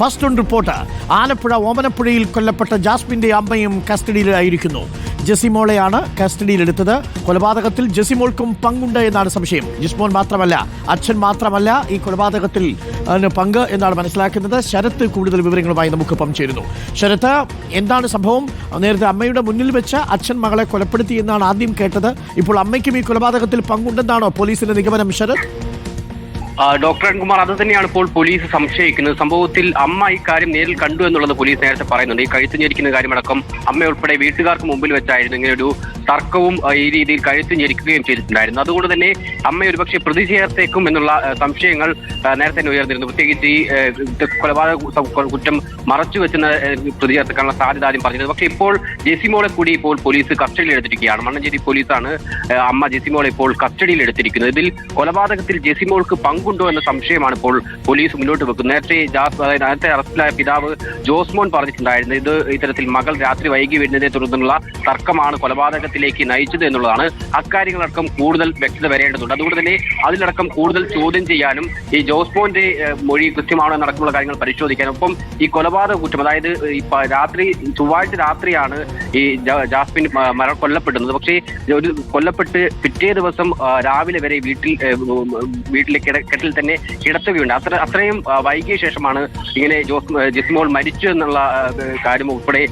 First on report Alappuzha ഓമനപ്പുഴയിൽ കൊല്ലപ്പെട്ട ജാസ്മിന്റെ അമ്മയും കസ്റ്റഡിയിലായിരിക്കുന്നു. ജെസിമോളെയാണ് കസ്റ്റഡിയിലെടുത്തത്. കൊലപാതകത്തിൽ ജെസിമോൾക്കും പങ്കുണ്ട് എന്നാണ് സംശയം. ജിസ്മോൻ മാത്രമല്ല അച്ഛൻ മാത്രമല്ല ഈ കൊലപാതകത്തിൽ അതിന് പങ്ക് എന്നാണ് മനസ്സിലാക്കുന്നത്. ശരത്ത് കൂടുതൽ വിവരങ്ങളുമായി നമുക്ക് ചേരുന്നു ശരത്ത് എന്താണ് സംഭവം? നേരത്തെ അമ്മയുടെ മുന്നിൽ വെച്ച് അച്ഛൻ മകളെ കൊലപ്പെടുത്തി എന്നാണ് ആദ്യം കേട്ടത്. ഇപ്പോൾ അമ്മയ്ക്കും ഈ കൊലപാതകത്തിൽ പങ്കുണ്ടെന്നാണോ പോലീസിന്റെ നിഗമനം ശരത്? ഡോക്ടർ കുമാർ അത് തന്നെയാണ് ഇപ്പോൾ പോലീസ് സംശയിക്കുന്നത്. സംഭവത്തിൽ അമ്മ ഈ കാര്യം നേരിൽ കണ്ടു എന്നുള്ളത് പോലീസ് നേരത്തെ പറയുന്നുണ്ട്. ഈ കഴുത്ത് ഞെരിക്കുന്ന കാര്യമടക്കം അമ്മ ഉൾപ്പെടെ വീട്ടുകാർക്ക് മുമ്പിൽ വെച്ചായിരുന്നു. ഇങ്ങനെ ഒരു തർക്കവും ഈ രീതിയിൽ കഴുത്ത് ഞെരിക്കുകയും ചെയ്തിട്ടുണ്ടായിരുന്നു. അതുകൊണ്ട് തന്നെ അമ്മ ഒരുപക്ഷെ പ്രതി ചേർത്തേക്കും എന്നുള്ള സംശയങ്ങൾ നേരത്തെ തന്നെ ഉയർന്നിരുന്നു. പ്രത്യേകിച്ച് ഈ കൊലപാതക കുറ്റം മറച്ചു വെച്ചെന്ന് പ്രതി ചേർത്തേക്കാനുള്ള സാധ്യത ആദ്യം പറഞ്ഞിരുന്നു. പക്ഷേ ഇപ്പോൾ ജെസിമോളെ കൂടി ഇപ്പോൾ പോലീസ് കസ്റ്റഡിയിൽ എടുത്തിരിക്കുകയാണ്. മണ്ണഞ്ചേരി പോലീസാണ് അമ്മ ജെസിമോളെ ഇപ്പോൾ കസ്റ്റഡിയിൽ എടുത്തിരിക്കുന്നത്. ഇതിൽ കൊലപാതകത്തിൽ ജെസിമോൾക്ക് പങ്കുണ്ടോ എന്ന സംശയമാണ് ഇപ്പോൾ പോലീസ് മുന്നോട്ട് വെക്കുന്നത്. നേരത്തെ ജാസ് നേരത്തെ അറസ്റ്റിലായ പിതാവ് ജോസ്മോൻ പറഞ്ഞിട്ടുണ്ടായിരുന്നു. ഇത് ഇത്തരത്തിൽ മകൾ രാത്രി വൈകി വരുന്നതിനെ തുടർന്നുള്ള തർക്കമാണ് കൊലപാതകത്തിലേക്ക് നയിച്ചത് എന്നുള്ളതാണ് അക്കാര്യങ്ങളടക്കം കൂടുതൽ വ്യക്തത വരേണ്ടതുണ്ട്. അതുകൊണ്ട് തന്നെ അതിലടക്കം കൂടുതൽ ചോദ്യം ചെയ്യാനും ഈ ജോസ്മോന്റെ ഏഹ്, മൊഴി കൃത്യമാണോ എന്നടക്കമുള്ള കാര്യങ്ങൾ പരിശോധിക്കാനും ഒപ്പം ഈ കൊലപാതക കുറ്റം അതായത് രാത്രി ചൊവ്വാഴ്ച രാത്രിയാണ് ഈ ജാസ്മിൻ മരണം മര കൊല്ലപ്പെടുന്നത് പക്ഷേ ഒരു കൊല്ലപ്പെട്ട് പിറ്റേ ദിവസം രാവിലെ വരെ വീട്ടിൽ വീട്ടിലെ കെട്ടിൽ തന്നെ കിടത്തുകയുണ്ട് അത്ര അത്രയും വൈകിയ ശേഷമാണ് ഇങ്ങനെ ജോസ് ജിസ്മോൾ മരിച്ചു എന്നുള്ള കാര്യം ഉൾപ്പെടെ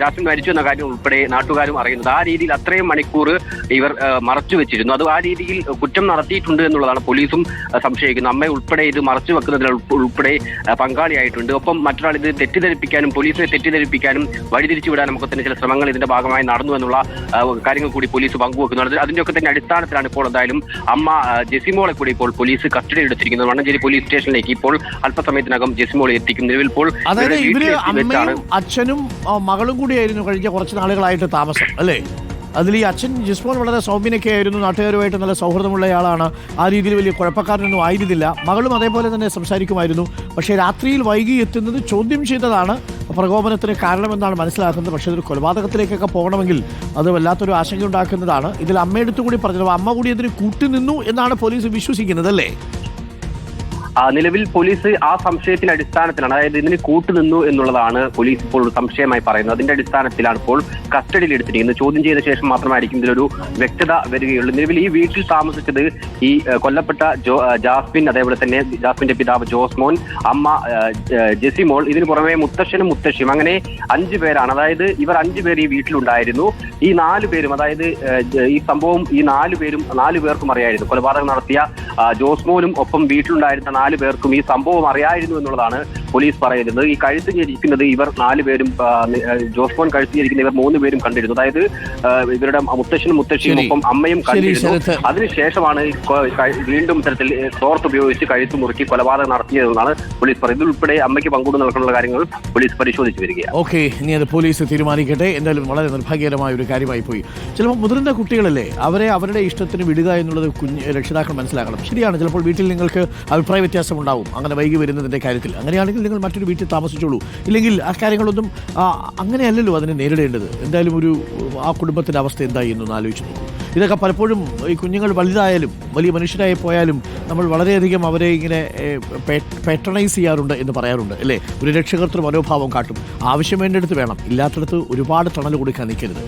ജാസ്മിൻ മരിച്ചു എന്ന കാര്യം ഉൾപ്പെടെ നാട്ടുകാരും അറിയുന്നത്. ആ രീതിയിൽ അത്രയും മണിക്കൂർ ഇവർ മറച്ചു വെച്ചിരുന്നു. അത് ആ രീതിയിൽ കുറ്റം നടത്തിയിട്ടുണ്ട് എന്നുള്ളതാണ് പോലീസും സംശയിക്കുന്നത്. അമ്മ ഉൾപ്പെടെ ഇത് മറച്ചു വെക്കുന്നതിൽ ഉൾപ്പെടെ പങ്കാളിയായിട്ടുണ്ട്. ഒപ്പം മറ്റൊരാൾ ഇത് തെറ്റിദ്ധരിപ്പിക്കാനും പോലീസിനെ തെറ്റിദ്ധരിപ്പിക്കാനും വഴിതിരിച്ചു വിടാനും ഒക്കെ തന്നെ ചില ശ്രമങ്ങൾ ഇതിന്റെ ഭാഗമായി നടന്നു എന്നുള്ള കാര്യങ്ങൾ കൂടി പോലീസ് പങ്കുവെക്കുന്നുണ്ട്. അതിന്റെയൊക്കെ തന്നെ അടിസ്ഥാനത്തിലാണ് ഇപ്പോൾ എന്തായാലും അമ്മ ജെസിമോളെ കൂടി ഇപ്പോൾ പോലീസ് കസ്റ്റഡി എടുത്തിരിക്കുന്നത് വണ്ണഞ്ചേരി പോലീസ് സ്റ്റേഷനിലേക്ക് ഇപ്പോൾ അല്പസമയത്തിനകം ജെസിമോൾ എത്തിക്കും നിലവിൽ ഇപ്പോൾ അച്ഛനും മകളും കൂടിയായിരുന്നു കഴിഞ്ഞ കുറച്ച് നാളുകളായിട്ട് താമസം അല്ലേ? അതിൽ ഈ അച്ഛൻ ജിസ്മോൻ വളരെ സൗമ്യനൊക്കെ ആയിരുന്നു. നാട്ടുകാരുമായിട്ട് നല്ല സൗഹൃദമുള്ളയാളാണ് ആ രീതിയിൽ വലിയ കുഴപ്പക്കാരനൊന്നും ആയിരുന്നില്ല. മകളും അതേപോലെ തന്നെ സംസാരിക്കുമായിരുന്നു. പക്ഷേ രാത്രിയിൽ വൈകി എത്തുന്നത് ചോദ്യം ചെയ്തതാണ്. പ്രകോപനത്തിന് കാരണമെന്നാണ് മനസ്സിലാക്കുന്നത്. പക്ഷേ ഇതൊരു കൊലപാതകത്തിലേക്കൊക്കെ പോകണമെങ്കിൽ അത് വല്ലാത്തൊരു ആശങ്ക ഉണ്ടാക്കുന്നതാണ് ഇതിൽ അമ്മയെടുത്തു കൂടി പറഞ്ഞത് അമ്മ കൂടി ഇതിന് കൂട്ടുനിന്നു? എന്നാണ് പോലീസ് വിശ്വസിക്കുന്നത് അല്ലേ? നിലവിൽ പോലീസ് ആ സംശയത്തിന്റെ അടിസ്ഥാനത്തിലാണ് അതായത് ഇതിന് കൂട്ടുനിന്നു എന്നുള്ളതാണ് പോലീസ് ഇപ്പോൾ സംശയമായി പറയുന്നത്. അതിന്റെ അടിസ്ഥാനത്തിലാണ് ഇപ്പോൾ കസ്റ്റഡിയിൽ എടുത്തിരിക്കുന്നത്. ചോദ്യം ചെയ്ത ശേഷം മാത്രമായിരിക്കും ഇതിലൊരു വ്യക്തത വരികയുള്ളൂ. നിലവിൽ ഈ വീട്ടിൽ താമസിച്ചത് ഈ കൊല്ലപ്പെട്ട ജോ ജാസ്മിൻ അതേപോലെ തന്നെ ജാസ്മിന്റെ പിതാവ് ജോസ്മോൻ അമ്മ ജെസിമോൾ ഇതിന് പുറമെ മുത്തശ്ശനും മുത്തശ്ശിയും അങ്ങനെ അഞ്ചു പേരാണ്. അതായത് ഇവർ അഞ്ചു പേർ ഈ വീട്ടിലുണ്ടായിരുന്നു. ഈ നാല് പേരും അതായത് ഈ സംഭവം ഈ നാല് പേരും നാല് പേർക്കും അറിയായിരുന്നു. കൊലപാതകം നടത്തിയ ജോസ്മോനും ഒപ്പം വീട്ടിലുണ്ടായിരുന്ന നാല് പേർക്കും ഈ സംഭവം അറിയായിരുന്നു എന്നുള്ളതാണ് പോലീസ് പറയുന്നത് ഈ കഴുത്ത് ഞെരിക്കുന്നത് ഇവർ നാല് പേരും ജോസ് ആ, കഴുത്ത് ഞെരിക്കുന്ന ഇവർ മൂന്ന് പേരും കണ്ടിരുന്നു. അതായത് ഇവരുടെ മുത്തശ്ശനും മുത്തശ്ശിയും ഒപ്പം അമ്മയും കണ്ടിരുന്നു. അതിനുശേഷമാണ് വീണ്ടും ഇത്തരത്തിൽ തോർത്ത് ഉപയോഗിച്ച് കഴുത്ത് മുറുക്കി കൊലപാതകം നടത്തിയതെന്നാണ് പോലീസ് പറയുന്നത്. ഇതുൾപ്പെടെ അമ്മയ്ക്ക് പങ്കുകൊണ്ട് നൽകാനുള്ള കാര്യങ്ങൾ പോലീസ് പരിശോധിച്ചു വരികയാണ്. ഓക്കെ ഇനി അത് പോലീസ് തീരുമാനിക്കട്ടെ. എന്തായാലും വളരെ നിർഭാഗ്യകരമായ ഒരു കാര്യമായി പോയി. ചിലപ്പോൾ മുതിർന്ന കുട്ടികളല്ലേ അവരെ അവരുടെ ഇഷ്ടത്തിന് വിടുക എന്നുള്ളത് കുഞ്ഞ് രക്ഷിതാക്കൾ മനസ്സിലാക്കണം. ശരിയാണ് ചിലപ്പോൾ വീട്ടിൽ നിങ്ങൾക്ക് അഭിപ്രായ വ്യത്യാസം ഉണ്ടാവും. അങ്ങനെ വൈകി വരുന്നതിന്റെ കാര്യത്തിൽ. അങ്ങനെയാണെങ്കിൽ നിങ്ങൾ മറ്റൊരു വീട്ടിൽ താമസിച്ചോളൂ. ഇല്ലെങ്കിൽ ആ കാര്യങ്ങളൊന്നും അങ്ങനെയല്ലല്ലോ അതിനെ നേരിടേണ്ടത്. എന്തായാലും ഒരു ആ കുടുംബത്തിന്റെ അവസ്ഥ എന്തായി എന്നൊന്ന് ആലോചിച്ച് ഇതൊക്കെ പലപ്പോഴും ഈ കുഞ്ഞുങ്ങൾ വലുതായാലും വലിയ മനുഷ്യരായി പോയാലും നമ്മൾ വളരെയധികം അവരെ ഇങ്ങനെ പേട്രണൈസ് ചെയ്യാറുണ്ട് എന്ന് പറയാറുണ്ട് അല്ലേ? ഒരു രക്ഷകർത്തൃ മനോഭാവം കാട്ടും. ആവശ്യം വേണ്ടിടത്ത് വേണം. ഇല്ലാത്തടത്ത് ഒരുപാട് തണൽ കൊടുക്കാൻ നിൽക്കരുത്.